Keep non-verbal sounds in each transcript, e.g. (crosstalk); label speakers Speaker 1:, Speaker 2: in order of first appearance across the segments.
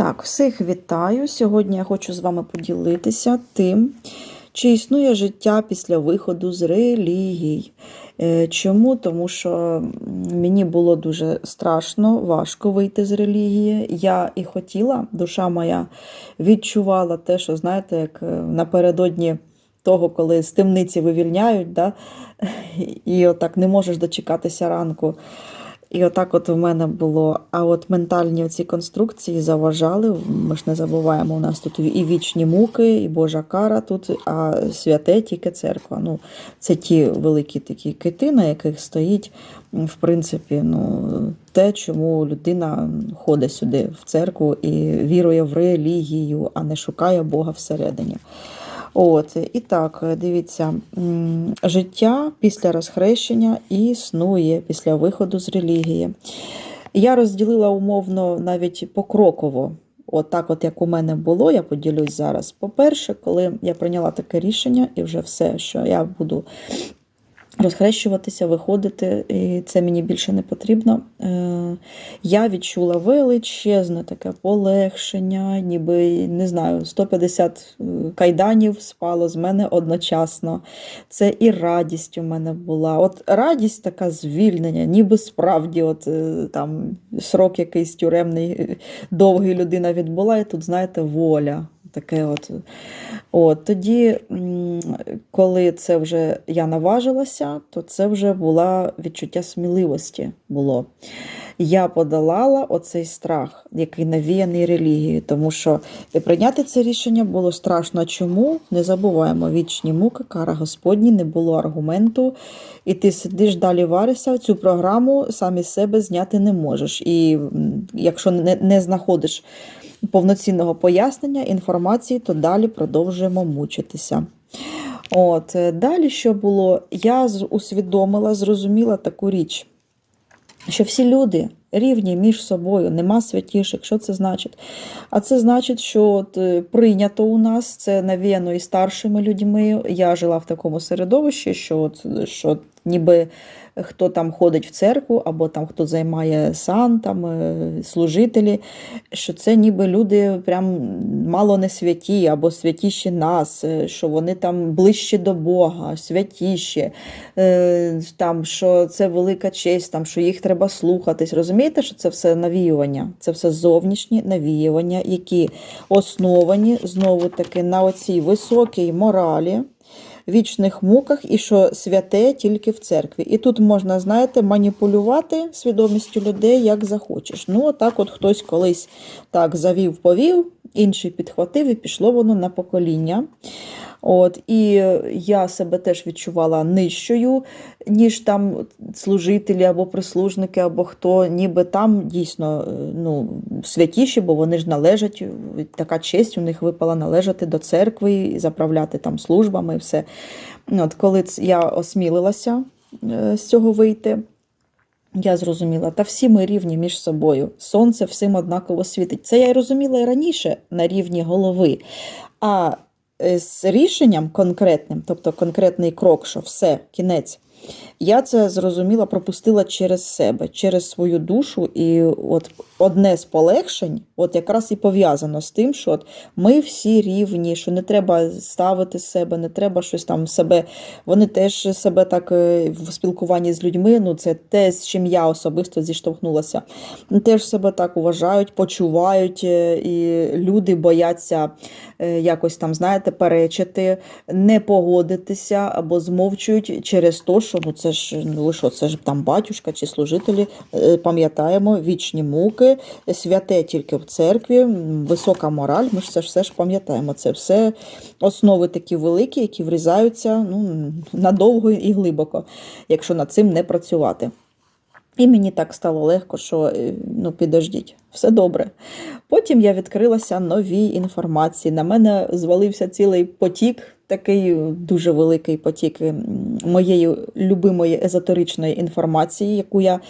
Speaker 1: Так, всіх вітаю. Сьогодні я хочу з вами поділитися тим, чи існує життя після виходу з релігій. Е, Чому? Тому що мені було дуже страшно, важко вийти з релігії. Я і хотіла, душа моя відчувала те, що, знаєте, як е, напередодні того, коли з темниці вивільняють, да? (laughs) і отак не можеш дочекатися ранку. І отак от в мене було. А от ментальні ці конструкції заважали. Ми ж не забуваємо, у нас тут і вічні муки, і Божа кара тут, а святе тільки церква. Ну, це ті великі такі кити, на яких стоїть, в принципі, ну, те, чому людина ходить сюди в церкву і вірує в релігію, а не шукає Бога всередині. От, і так, дивіться, життя після розхрещення існує після виходу з релігії. Я розділила умовно навіть покроково. От так, от як у мене було, я поділюсь зараз. По-перше, коли я прийняла таке рішення, і вже все, що я буду розхрещуватися, виходити, і це мені більше не потрібно. Е, Я відчула величезне таке полегшення, ніби не знаю, 150 кайданів спало з мене одночасно. Це і радість у мене була. От радість така звільнення, ніби справді, от е, там срок якийсь тюремний, е, довгий людина відбула, і тут, знаєте, воля. Таке от. От, тоді, коли це вже я наважилася, то це вже було відчуття сміливості було. Я подолала оцей страх, який навіяний релігією, тому що прийняти це рішення було страшно. Чому? Не забуваємо, вічні муки, кара Господні, не було аргументу, і ти сидиш далі варишся, цю програму сам із себе зняти не можеш. І якщо не, не знаходиш повноцінного пояснення інформації, то далі продовжуємо мучитися. От, е, далі, що було, я усвідомила, зрозуміла таку річ, що всі люди рівні між собою, нема святіших. Що це значить? А це значить, що от, е, прийнято у нас це навіяно і старшими людьми. Я жила в такому середовищі, що, от, що ніби хто там ходить в церкву, або там хто займає сан, там служителі, що це ніби люди прям мало не святі, або святіші нас, е, що вони там ближче до Бога, святіші, е, там, що це велика честь, там, що їх треба слухатись. Розумієте, що це все навіювання, це все зовнішні навіювання, які основані знову таки на оцій високій моралі вічних муках і що святе тільки в церкві. І тут можна, знаєте, маніпулювати свідомістю людей, як захочеш. Ну, отак от хтось колись так завів, повів, інший підхватив, і пішло воно на покоління. От, і я себе теж відчувала нижчою, ніж там служителі або прислужники, або хто, ніби там дійсно е, ну, святіші, бо вони ж належать, така честь у них випала належати до церкви і заправляти там службами і все. От, коли я осмілилася е, з цього вийти, я зрозуміла, та всі ми рівні між собою. Сонце всім однаково світить. Це я й розуміла і раніше на рівні голови. А з рішенням конкретним, тобто конкретний крок, що все, кінець, я це зрозуміла, пропустила через себе, через свою душу. І от одне з полегшень, от якраз і пов'язано з тим, що от ми всі рівні, що не треба ставити себе, не треба щось там себе. Вони теж себе так е, в спілкуванні з людьми. Ну, це те, з чим я особисто зіштовхнулася. Теж себе так вважають, почувають, е, і люди бояться е, якось там, знаєте, перечити, не погодитися або змовчують через те, що ну це ж ну що, це ж там батюшка чи служителі. Е, Пам'ятаємо вічні муки, святе тільки в церкві, висока мораль. Ми ж це ж все ж пам'ятаємо. Це все основи такі великі, які врізаються ну, надовго і глибоко, якщо над цим не працювати. І мені так стало легко, що е, ну підождіть, все добре. Потім я відкрилася новій інформації. На мене звалився цілий потік, такий дуже великий потік моєї любимої езотеричної інформації, яку я,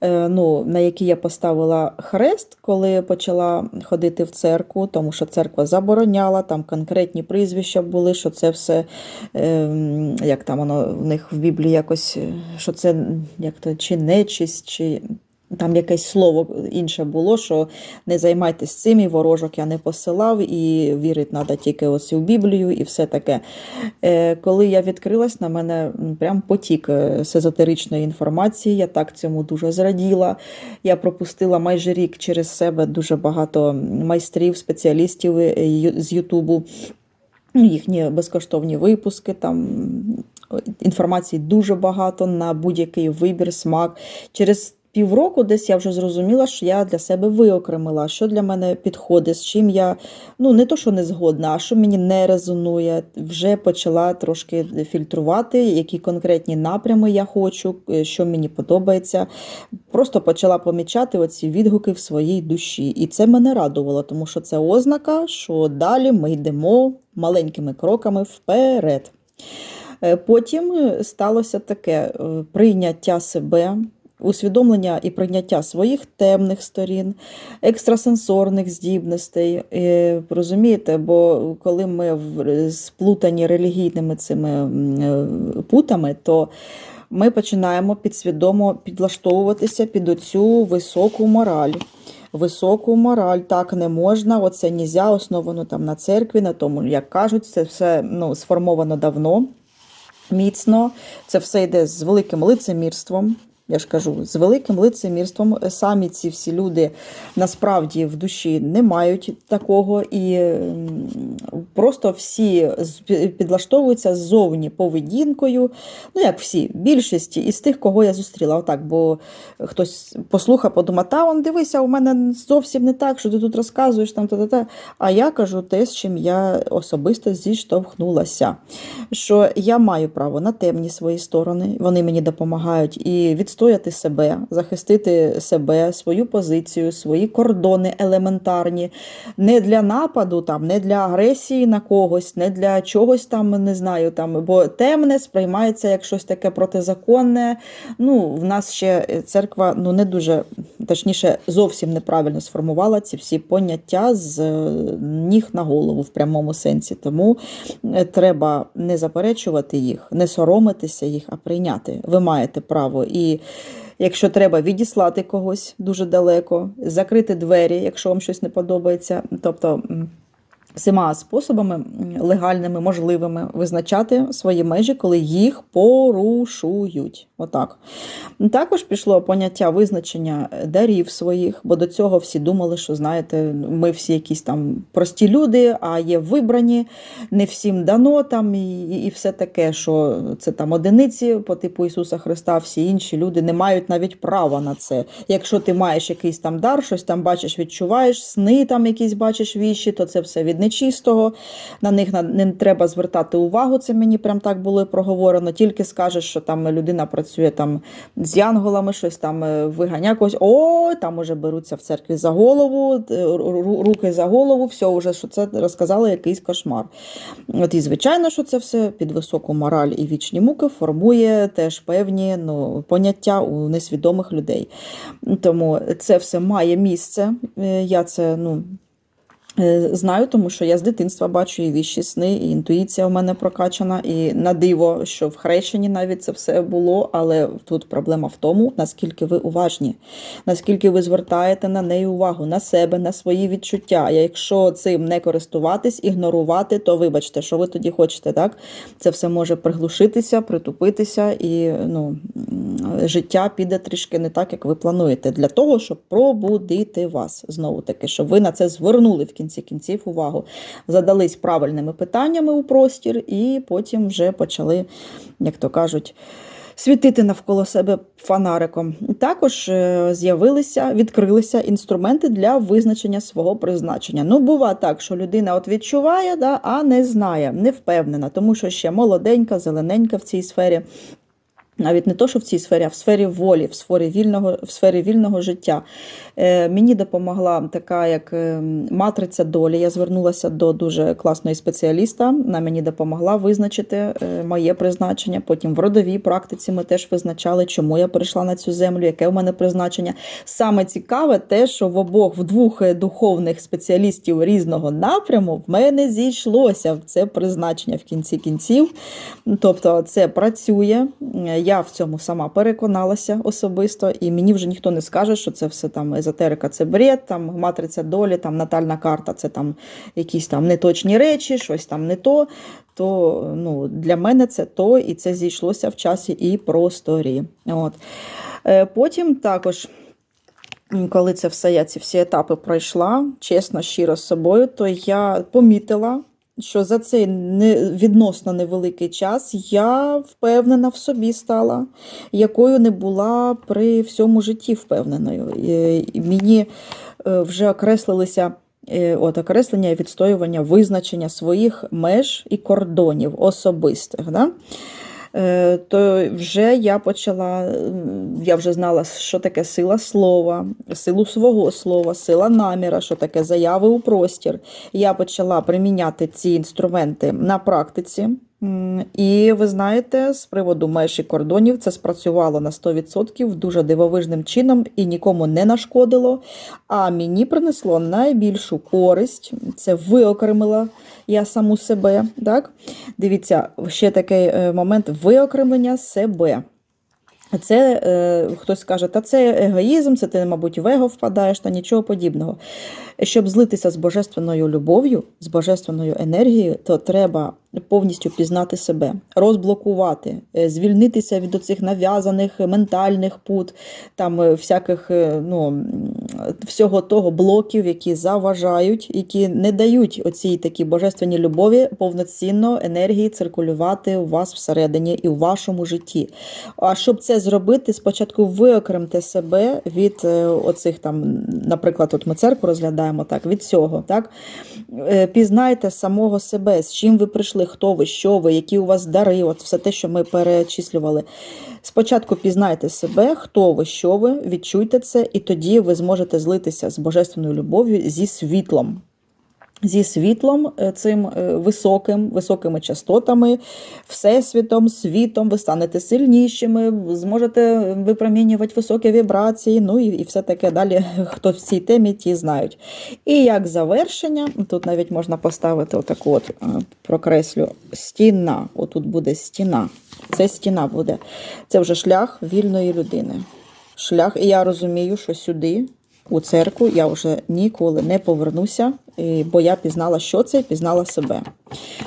Speaker 1: е, ну, на якій я поставила хрест, коли почала ходити в церкву, тому що церква забороняла, там конкретні прізвища були, що це все, е, як там воно в них в Біблії якось, е, що це як то, чи нечисть, чи Там якесь слово інше було, що не займайтесь цим, і ворожок я не посилав, і вірити треба тільки ось у Біблію, і все таке. Е, Коли я відкрилась, на мене прям потік е, з езотеричної інформації. Я так цьому дуже зраділа. Я пропустила майже рік через себе дуже багато майстрів, спеціалістів е, з Ютубу. Ну, Їхні безкоштовні випуски, там інформації дуже багато на будь-який вибір, смак. Через півроку десь я вже зрозуміла, що я для себе виокремила, що для мене підходить, з чим я ну не то, що не згодна, а що мені не резонує. Вже почала трошки фільтрувати, які конкретні напрями я хочу, е, що мені подобається. Просто почала помічати оці відгуки в своїй душі. І це мене радувало, тому що це ознака, що далі ми йдемо маленькими кроками вперед. Е, Потім е, сталося таке прийняття себе, усвідомлення і прийняття своїх темних сторін, екстрасенсорних здібностей. Е, Розумієте, бо коли ми сплутані релігійними цими е, путами, то ми починаємо підсвідомо підлаштовуватися під оцю високу мораль. Високу мораль, так не можна, оце нельзя, основано там на церкві, на тому, як кажуть, це все ну, сформовано давно, міцно. Це все йде з великим лицемірством. Я ж кажу, з великим лицемірством самі ці всі люди насправді в душі не мають такого, і просто всі підлаштовуються ззовні поведінкою. Ну, як всі, більшості із тих, кого я зустріла. Отак, бо хтось послухав, подумав, та он дивися, у мене зовсім не так, що ти тут розказуєш там та-та-та. А я кажу те, з чим я особисто зіштовхнулася. Що я маю право на темні свої сторони, вони мені допомагають і відстояти себе, захистити себе, свою позицію, свої кордони елементарні. Не для нападу, там, не для агресії на когось, не для чогось там, не знаю, там, бо темне сприймається як щось таке протизаконне. Ну, в нас ще церква ну, не дуже, точніше, зовсім неправильно сформувала ці всі поняття з е, ніг на голову в прямому сенсі. Тому е, треба не заперечувати їх, не соромитися їх, а прийняти. Ви маєте право. І якщо треба відіслати когось дуже далеко, закрити двері, якщо вам щось не подобається. Тобто. Всіма способами легальними, можливими визначати свої межі, коли їх порушують. Отак. Також пішло поняття визначення дарів своїх, бо до цього всі думали, що знаєте, ми всі якісь там прості люди, а є вибрані, не всім дано там і, і все таке, що це там одиниці по типу Ісуса Христа, всі інші люди не мають навіть права на це. Якщо ти маєш якийсь там дар, щось там бачиш, відчуваєш, сни там якісь бачиш віші, то це все від нечистого. На них не треба звертати увагу. Це мені прям так було проговорено. Тільки скажеш, що там людина працює там з янголами, щось там е, виганяє когось. О, там уже беруться в церкві за голову, е, ру- ру- руки за голову, все вже що це розказали якийсь кошмар. От і звичайно, що це все під високу мораль і вічні муки формує теж певні ну, поняття у несвідомих людей. Тому це все має місце. Е, Я це ну, Знаю, тому що я з дитинства бачу і віщі сни, і інтуїція у мене прокачана, і на диво, що в хрещенні навіть це все було. Але тут проблема в тому, наскільки ви уважні, наскільки ви звертаєте на неї увагу, на себе, на свої відчуття. Якщо цим не користуватись, ігнорувати, то вибачте, що ви тоді хочете, так? Це все може приглушитися, притупитися, і ну, життя піде трішки не так, як ви плануєте, для того, щоб пробудити вас знову таки, щоб ви на це звернули в кінці кінців увагу, задались правильними питаннями у простір, і потім вже почали, як то кажуть, світити навколо себе фонариком. Також е, з'явилися, відкрилися інструменти для визначення свого призначення. Ну, буває так, що людина от відчуває, да, а не знає, не впевнена, тому що ще молоденька, зелененька в цій сфері. Навіть не то, що в цій сфері, а в сфері волі, в сфері вільного, в сфері вільного життя. Е, мені допомогла така як е, матриця долі. Я звернулася до дуже класної спеціаліста. Вона мені допомогла визначити е, моє призначення. Потім в родовій практиці ми теж визначали, чому я прийшла на цю землю, яке в мене призначення. Саме цікаве те, що в обох в двох е, духовних спеціалістів різного напряму в мене зійшлося це призначення в кінці кінців. Тобто це працює. Я в цьому сама переконалася особисто, і мені вже ніхто не скаже, що це все там езотерика, це бред, там матриця долі, там натальна карта, це там якісь там неточні речі, щось там не то. То ну, для мене це то, і це зійшлося в часі і просторі. От. Е, Потім також. Коли це все, я ці всі етапи пройшла, чесно, щиро з собою, то я помітила, що за цей не, відносно невеликий час я впевнена в собі стала, якою не була при всьому житті впевненою. І, мені е, вже окреслилися. е, От окреслення і відстоювання визначення своїх меж і кордонів особистих. Да? Е, то вже я почала, я вже знала, що таке сила слова, силу свого слова, сила наміра, що таке заяви у простір. Я почала приміняти ці інструменти на практиці. І ви знаєте, з приводу меж і кордонів це спрацювало на 100% дуже дивовижним чином і нікому не нашкодило. А мені принесло найбільшу користь. Це виокремила я саму себе. Так? Дивіться, ще такий е, момент виокремлення себе. Це е, хтось скаже, та це егоїзм, це ти, мабуть, в его впадаєш та нічого подібного. Щоб злитися з божественною любов'ю, з божественною енергією, то треба повністю пізнати себе, розблокувати, е, звільнитися від оцих нав'язаних ментальних пут, там е, всяких е, ну, всього того блоків, які заважають, які не дають оцій такій божественній любові повноцінно енергії циркулювати у вас всередині і у вашому житті. А щоб це зробити, спочатку виокремте себе від е, оцих там, наприклад, от ми церкву розглядаємо так, від цього. Так? Е, Пізнайте самого себе, з чим ви прийшли, хто ви, що ви, які у вас дари, от все те, що ми перечислювали. Спочатку пізнайте себе, хто ви, що ви, відчуйте це, і тоді ви зможете злитися з божественною любов'ю зі світлом. Зі світлом е, цим е, високим, високими частотами, всесвітом, світом, ви станете сильнішими, зможете випромінювати високі вібрації, ну і, і все таке далі, хто в цій темі, ті знають. І як завершення, тут навіть можна поставити отаку от е, прокреслю стіна. Отут буде стіна. Це стіна буде. Це вже шлях вільної людини. Шлях, і я розумію, що сюди, у церкву, я вже ніколи не повернуся, бо я пізнала, що це, і пізнала себе.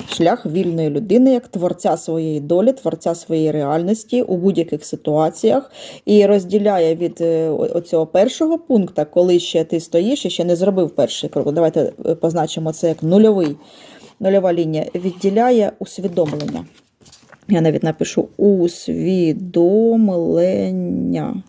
Speaker 1: Шлях вільної людини як творця своєї долі, творця своєї реальності у будь-яких ситуаціях і розділяє від е, о- оцього першого пункту, коли ще ти стоїш і ще не зробив перший крок. Давайте е, позначимо це як нульовий. Нульова лінія відділяє усвідомлення. Я навіть напишу усвідомлення.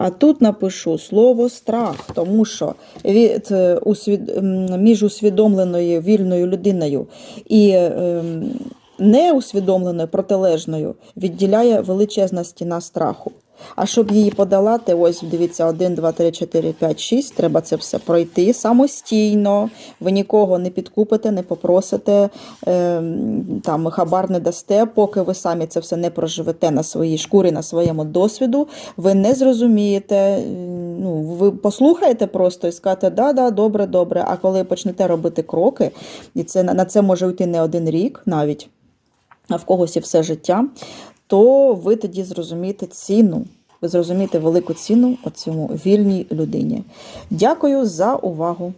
Speaker 1: А тут напишу слово страх, тому що від, е, усвід, між усвідомленою вільною людиною і ем, неусвідомленою протилежною відділяє величезна стіна страху. А щоб її подолати, ось дивіться, 1, 2, 3, 4, 5, 6, треба це все пройти самостійно. Ви нікого не підкупите, не попросите, ем, там хабар не дасте, поки ви самі це все не проживете на своїй шкурі, на своєму досвіду, ви не зрозумієте. Ну, ви послухаєте просто і скажете, да, да, добре, добре. А коли почнете робити кроки, і це на це може йти не один рік навіть, а в когось і все життя, то ви тоді зрозумієте ціну. Ви зрозумієте велику ціну оцьому вільній людині. Дякую за увагу.